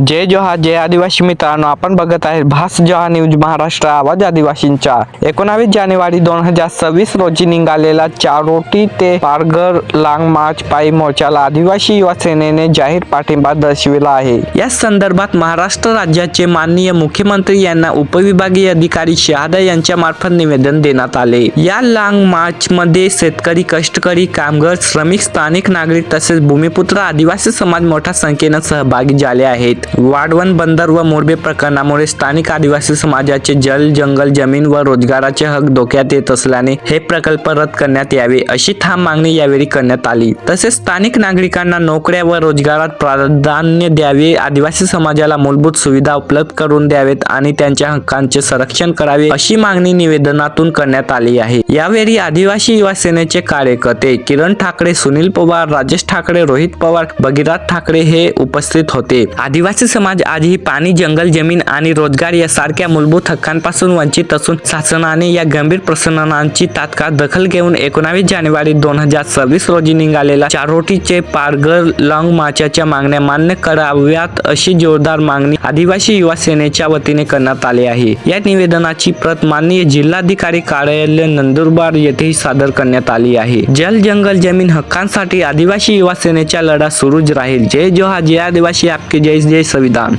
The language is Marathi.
जय जोहार जय आदिवासी मित्रांनो आपण बघत आहे भास जोहा न्यूज महाराष्ट्र आवाज आदिवासींच्या. एकोणावीस जानेवारी दोन हजार सव्वीस रोजी निघालेला चारोटी ते पारघर लांग मार्च पायी मोर्चाला आदिवासी युवा सेनेने जाहीर पाठिंबा दर्शविला आहे. या संदर्भात महाराष्ट्र राज्याचे माननीय मुख्यमंत्री यांना उपविभागीय अधिकारी शहादा यांच्या मार्फत निवेदन देण्यात आले. या लांग मार्च मध्ये शेतकरी कष्टकरी कामगार श्रमिक स्थानिक नागरिक तसेच भूमिपुत्र आदिवासी समाज मोठ्या संख्येनं सहभागी झाले आहेत. वाढवण बंदर व मोरबे प्रकरणामुळे स्थानिक आदिवासी समाजाचे जल जंगल जमीन व रोजगाराचे हक धोक्यात येत असल्याने हे प्रकल्प रद्द करण्यात यावे अशी ठाम मागणी यावेळी करण्यात आली. तसेच स्थानिक नागरिकांना नोकऱ्या व रोजगारात प्राधान्य द्यावे आदिवासी समाजाला मूलभूत सुविधा उपलब्ध करून द्यावेत आणि त्यांच्या हक्कांचे संरक्षण करावे अशी मागणी निवेदनातून करण्यात आली आहे. यावेळी आदिवासी युवा सेनेचे कार्यकर्ते किरण ठाकरे सुनील पवार राजेश ठाकरे रोहित पवार भगीरथ ठाकरे हे उपस्थित होते. आदिवासी समाज आजही पाणी जंगल जमीन आणि रोजगार यासारख्या मूलभूत हक्कांपासून वंचित असून शासनाने या गंभीर प्रश्नांची तात्काळ दखल घेऊन एकोणावीस जानेवारी दोन हजार सव्वीस रोजी निघालेल्या चारोटीचे पारघर लॉंग मार्चाच्या मागण्या मान्य कराव्यात अशी जोरदार मागणी आदिवासी युवा सेनेच्या वतीने करण्यात आली आहे. या निवेदनाची प्रत माननीय जिल्हाधिकारी कार्यालय नंदुरबार येथेही सादर करण्यात आली आहे. जल जंगल जमीन हक्कांसाठी आदिवासी युवा सेनेचा लढा सुरूच राहील. जय जोहा जय आदिवासी आपके जय जय संविधान